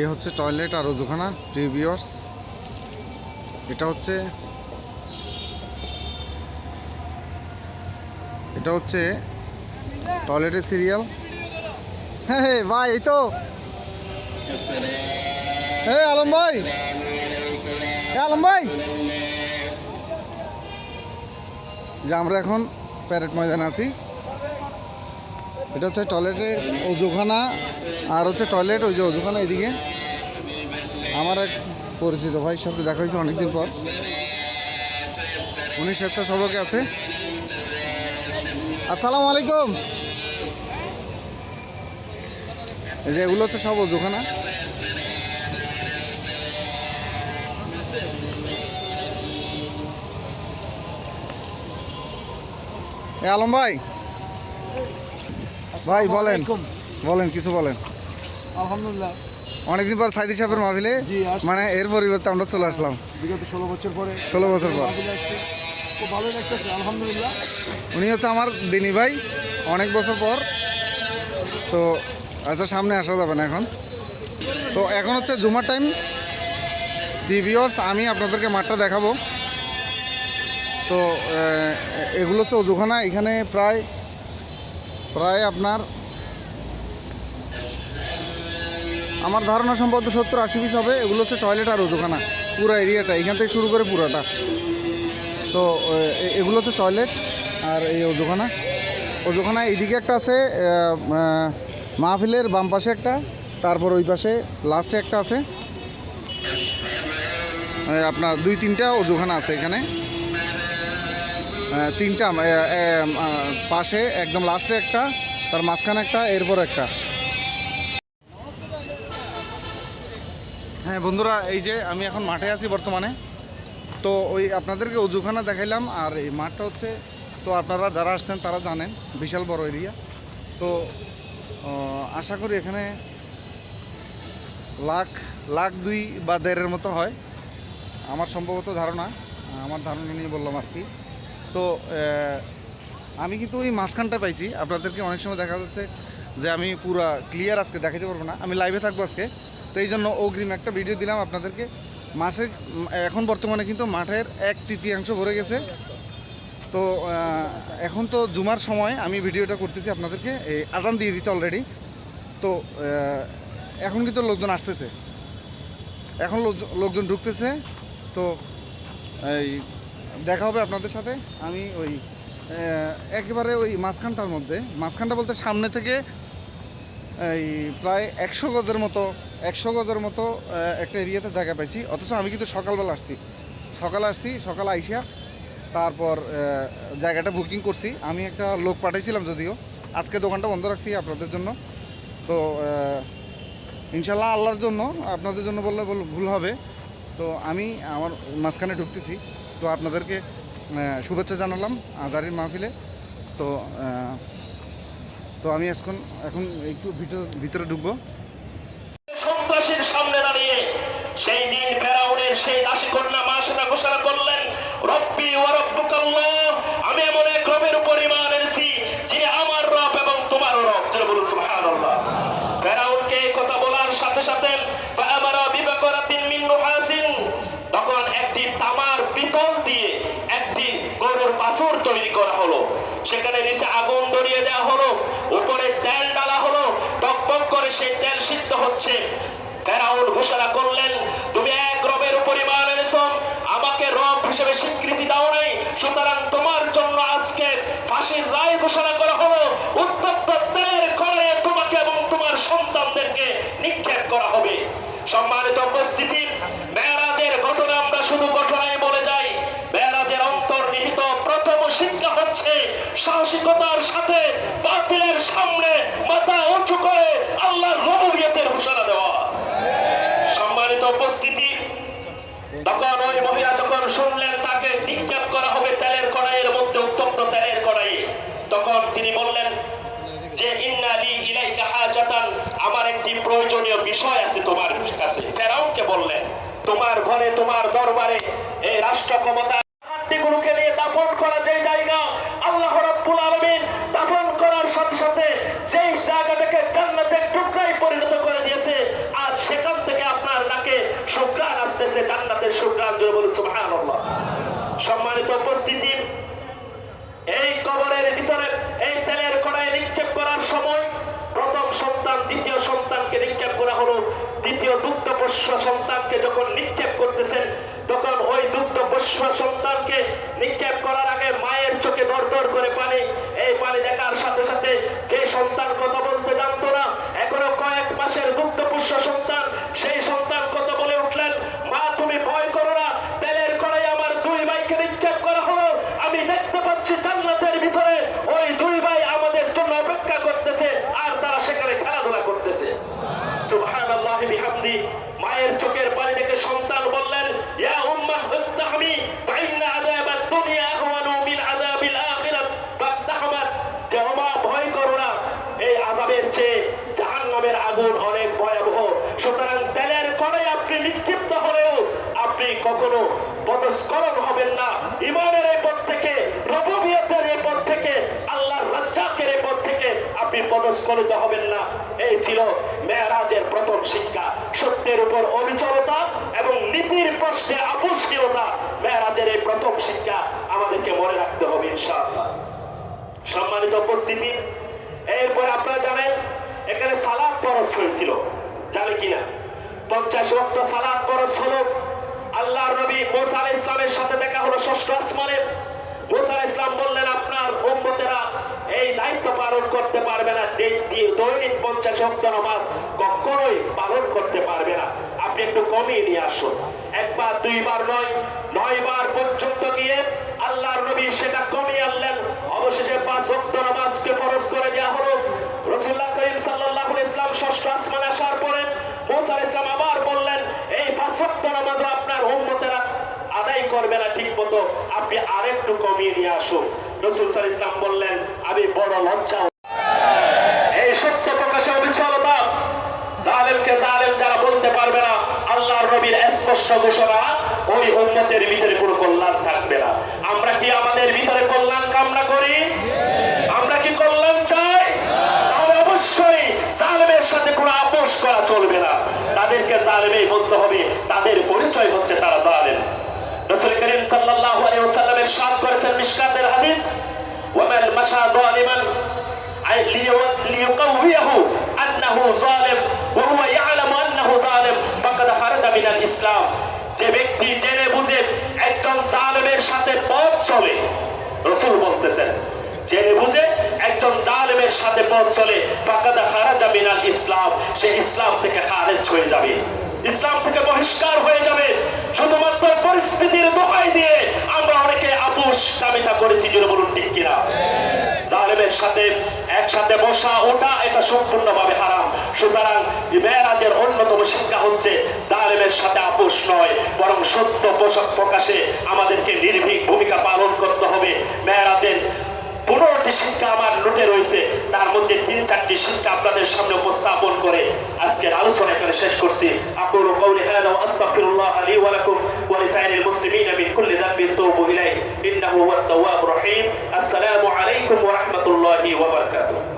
এ হচ্ছে টয়লেট আর ওজুখানা প্রিভিয়ার্স এটা হচ্ছে এটা হচ্ছে টয়লেটের সিরিয়াল হ্যাঁ হ্যাঁ ভাই, এই তো। হ্যাঁ আলম ভাই। আলম ভাই। যে, আমরা এখন প্যারেড ময়দানে আছি। এটা হচ্ছে টয়লেটের অজুখানা আর হচ্ছে টয়লেট, ওই যে অজুখানা এদিকে। আমার এক পরিচিত ভাইয়ের সাথে দেখা হয়েছে অনেকদিন পর। উনি স্বেচ্ছাসেবকে আছে। আসসালামু আলাইকুম। এই যে এগুলো হচ্ছে সব অজুখানা। আলম ভাই ভাই বলেন। বলেন কিছু বলেন। আলহামদুলিল্লাহ। অনেকদিন পর সাইদি সাহেবের মাহফিলে। মানে এর পরিবর্তে আমরা চলে আসলাম। বিগত ষোলো বছর পরে ষোলো বছর পর। ভালো লাগতেছে আলহামদুলিল্লাহ। উনি হচ্ছে আমার দিনী ভাই অনেক বছর পর। তো আচ্ছা সামনে আসা যাবে না এখন। তো এখন হচ্ছে জুমার টাইম ভিভিওর্স আমি আপনাদেরকে মাঠটা দেখাবো। তো এগুলো হচ্ছে অজুখানা। এখানে প্রায় প্রায় আপনার আমার ধারণা সম্ভবত সত্তর আশি পিস হবে। এগুলো হচ্ছে টয়লেট আর অজুখানা পুরো এরিয়াটা এখান থেকে শুরু করে পুরোটা। তো এগুলো হচ্ছে টয়লেট আর এই অজুখানা অজুখানা এইদিকে একটা আছে মাহফিলের বাম পাশে একটা, তারপর ওই পাশে লাস্টে একটা আছে। আপনার দুই তিনটা অজুখানা আছে এখানে। তিনটা পাশে একদম লাস্টে একটা, তার মাঝখানে একটা, এরপর একটা। হ্যাঁ বন্ধুরা, এই যে আমি এখন মাঠে আছি বর্তমানে। তো ওই আপনাদেরকে উজুখানা দেখাইলাম, আর এই মাঠটা হচ্ছে, তো আপনারা যারা আসছেন, তারা জানেন, বিশাল বড় এরিয়া। তো আশা করি এখানে লাখ লাখ দুই বা দেড়ের মতো হয়। আমার সম্ভবত ধারণা, আমার ধারণা নিয়ে বললাম আর কি। তো আমি কিন্তু ওই মাঝখানটা পাইছি। আপনাদেরকে অনেক সময় দেখা যাচ্ছে যে আমি পুরা ক্লিয়ার আজকে দেখাতে পারব না। আমি লাইভে থাকব আজকে। তো এই জন্য অগ্রিম একটা ভিডিও দিলাম আপনাদেরকে। মাসে, এখন বর্তমানে কিন্তু মাঠের এক তৃতীয়াংশ ভরে গেছে। তো এখন তো জুমার সময়, আমি ভিডিওটা করতেছি আপনাদেরকে। এই আজান দিয়ে দিচ্ছে অলরেডি তো এখন কিন্তু লোকজন আসতেছে। এখন লোকজন- ঢুকতেছে। তো, এই দেখা হবে আপনাদের সাথে। আমি ওই একেবারে ওই মাঝখানটার মধ্যে। মাঝখানটা বলতে সামনে থেকে এই প্রায় একশো গজের মতো, একশো গজের মতো একটা এরিয়াতে জায়গা পাইছি। অথচ আমি কিন্তু সকালবেলা আসছি। সকাল আসছি, সকাল আইসা তারপর জায়গাটা বুকিং করছি। আমি একটা লোক পাঠাইছিলাম যদিও। আজকে দোকানটা বন্ধ রাখছি আপনাদের জন্য। তো ইনশাল্লাহ আল্লাহর জন্য, আপনাদের জন্য বললে বল- ভুল হবে। তো আমি আমার মাঝখানে ঢুকতেছি। তো আপনাদেরকে শুভেচ্ছা জানালাম আজারির মাহফিলে। তো তো আমি এখন এখন একটু ভিতরে ভিতরে ঢুকবো। সন্ত্রাসীর সামনে দাঁড়িয়ে সেই দিন ফেরাউনের সেই দাসী কন্যা মা সেটা ঘোষণা করলেন, রব্বি ও রব্বুকাল্লাহ আমি এমন এক রবের উপর ইমান এনেছি যিনি আমার রব এবং তোমারও রব যেটা বলুন সুবহানাল্লাহ ফেরাউনকে এই কথা বলার সাথে সাথে ফাআমারা বিবাকরাতিন মিন নুহাসিন তখন একটি তামার পিতল দিয়ে একটি গরুর বাছুর তৈরি করা হলো সেখানে নিচে ধরিয়ে দেওয়া হলো, উপরে তেল ডালা হলো, টকবক করে সেই তেল সিদ্ধ হচ্ছে। ফেরাউন ঘোষণা করলেন, তুমি এক রবের উপর মান এনেছো, আমাকে রব হিসেবে স্বীকৃতি দাও নাই, সুতরাং তোমার জন্য আজকে ফাঁসির রায় ঘোষণা করা হলো। বাতিলের সামনে মাথা উঁচু করে আল্লাহর রবুবিয়তের ঘোষণা দেওয়া। সম্মানিত উপস্থিতি, তখন ওই মহিলা যখন শুনলেন তাকে নিক্ষেপ করা হবে তেলের কড়াইয়ের মধ্যে, উত্তপ্ত তেলের কড়াইয়ে, তখন তিনি বললেন যে ইন্নালি ইলাইকা হাজাতান আমার একটি প্রয়োজনীয় বিষয় আছে তোমার কাছে। ফেরাউনকে বললেন, তোমার ঘরে, তোমার দরবারে এই রাষ্ট্র ক্ষমতা হাড্ডিগুলোকে নিয়ে দাফন করা যে জায়গা, আল্লাহ রাব্বুল আলামিন দাফন সাথে কান্নাতে টুকরাই পরিণত করে দিয়েছে, আর সেখান থেকে আপনার নাকে আসতেছে জোরে সম্মানিত উপস্থিতি, এই কবরের ভিতরে, এই তেলের কড়ায় নিক্ষেপ করার সময় প্রথম সন্তান, দ্বিতীয় সন্তানকে নিক্ষেপ করা হলো। দ্বিতীয় দুগ্ধপোষ্য সন্তানকে যখন নিক্ষেপ করতেছেন ভিতরে ওই দুই ভাই আমাদের জন্য অপেক্ষা করতেছে, আর তারা সেখানে খেলাধুলা করতেছে। মায়ের চোখের পানি দেখে সন্তান বললেন ভয় করো না, এই চেয়ে আগুন অনেক ভয়াবহ। সুতরাং আপনি হলেও আপনি কখনো পদস্খলন হবেন না। ইমানের পদস্খলিত হবেন না। এই ছিল মেয়েরাজের প্রথম শিক্ষা। সত্যের উপর অবিচলতা এবং নীতির প্রশ্নে আপোষহীনতা মেয়েরাজের এই প্রথম শিক্ষা আমাদেরকে মনে রাখতে হবে ইনশাআল্লাহ। সম্মানিত উপস্থিতি, এরপরে আপনারা জানেন, এখানে সালাদ পরশ হয়েছিল। জানে কিনা? পঞ্চাশ রক্ত সালাদ পরশ হলো। আল্লাহর নবী মোসা ইসলামের সাথে দেখা হলো ষষ্ঠ আসমানে। মোসা ইসলাম বললেন, আপনার উম্মতেরা এই দায়িত্ব পালন করতে পারবে না দৈনিক পঞ্চাশ রক্ত নামাজ কখনোই পালন করতে পারবে না। আপনি একটু কমিয়ে নিয়ে আসুন। একবার, দুইবার নয় নয় বার পর্যন্ত গিয়ে আল্লাহর নবী সেটা কমিয়ে আনলেন। অবশেষে পাঁচ ওয়াক্ত নামাজকে ফরজ করে দেওয়া হলো। রাসূলুল্লাহ করিম সাল্লাল্লাহু আলাইহি ইসলাম ষষ্ঠ আসমানে আসার পরে মুসা আলাইহিস সালাম আবার বললেন, এই পাঁচ উম্মতেরা আদায় করবে না ঠিক মতো আপনি আরেকটু কমিয়ে নিয়ে আসুন। রসুল আলাইহি ইসলাম বললেন, আমি বড় লজ্জা এই সত্য প্রকাশে অবিচলতা, জালেমকে জালেম যারা বলতে পারবে না, আল্লাহর নবীর স্পষ্ট ঘোষণা, ওই উম্মতের ভিতরে কোনো কল্যাণ থাকবে না। আমরা কি আমাদের ভিতরে কল্যাণ কামনা করি? আমরা কি কল্যাণ চাই? তাহলে অবশ্যই জালেমের সাথে কোনো আপোষ করা চলবে না। তাদেরকে জালেমেই বলতে হবে, তাদের পরিচয় হচ্ছে তারা জালেম। রাসূল করিম সাল্লাল্লাহু আলাইহি ওয়াসাল্লাম ইরশাদ করেছেন মিশকাতের হাদিস, ওয়ামাল মাশা যালিমান লিয়াকাউইহু আন্নাহু যালিম ওয়া হুয়া ইয়ালামু আন্নাহু যালিম ফাকাদ খারাজা মিনাল ইসলাম। যে ব্যক্তি জেনে বুঝে একজন জালেমের সাথে পথ চলে, রসুল বলতেছেন, জেনে বুঝে একজন জালেমের সাথে পথ চলে, ফাকাদা খারাজা মিনাল ইসলাম, সে ইসলাম থেকে খারেজ হয়ে যাবে। ইসলাম থেকে বহিষ্কার হয়ে যাবে। শুধুমাত্র পরিস্থিতির দোহাই দিয়ে আমরা অনেকে আপোষ কামিতা করেছি যেন বলুন ঠিক কিনা? জালেমের সাথে একসাথে বসা ওটা এটা সম্পূর্ণভাবে হারাম। সুতরাং মেয়েরাজের অন্যতম শিক্ষা হচ্ছে জালেমের সাথে আপোষ নয়, বরং সত্য পোশাক প্রকাশে আমাদেরকে নির্ভীক ভূমিকা পালন করতে হবে। মেয়েরাজের পনেরোটি শিক্ষা আমার নোটে রয়েছে। মধ্যে তিন চারটি শিক্ষা আপনাদের সামনে উপস্থাপন করে আজকের আলোচনা এখানে শেষ করছি। আকুলু কওলি হাযা ওয়া আস্তাগফিরুল্লাহ লি ওয়া লাকুম ওয়া লিসাইরিল মুসলিমিনা মিন কুল্লি যানবিন তুবু ইলাইহি। ইন্নাহু হুয়াত তাওয়াবুর রহিম। আসসালামু আলাইকুম ওয়া রাহমাতুল্লাহি ওয়া বারাকাতুহু।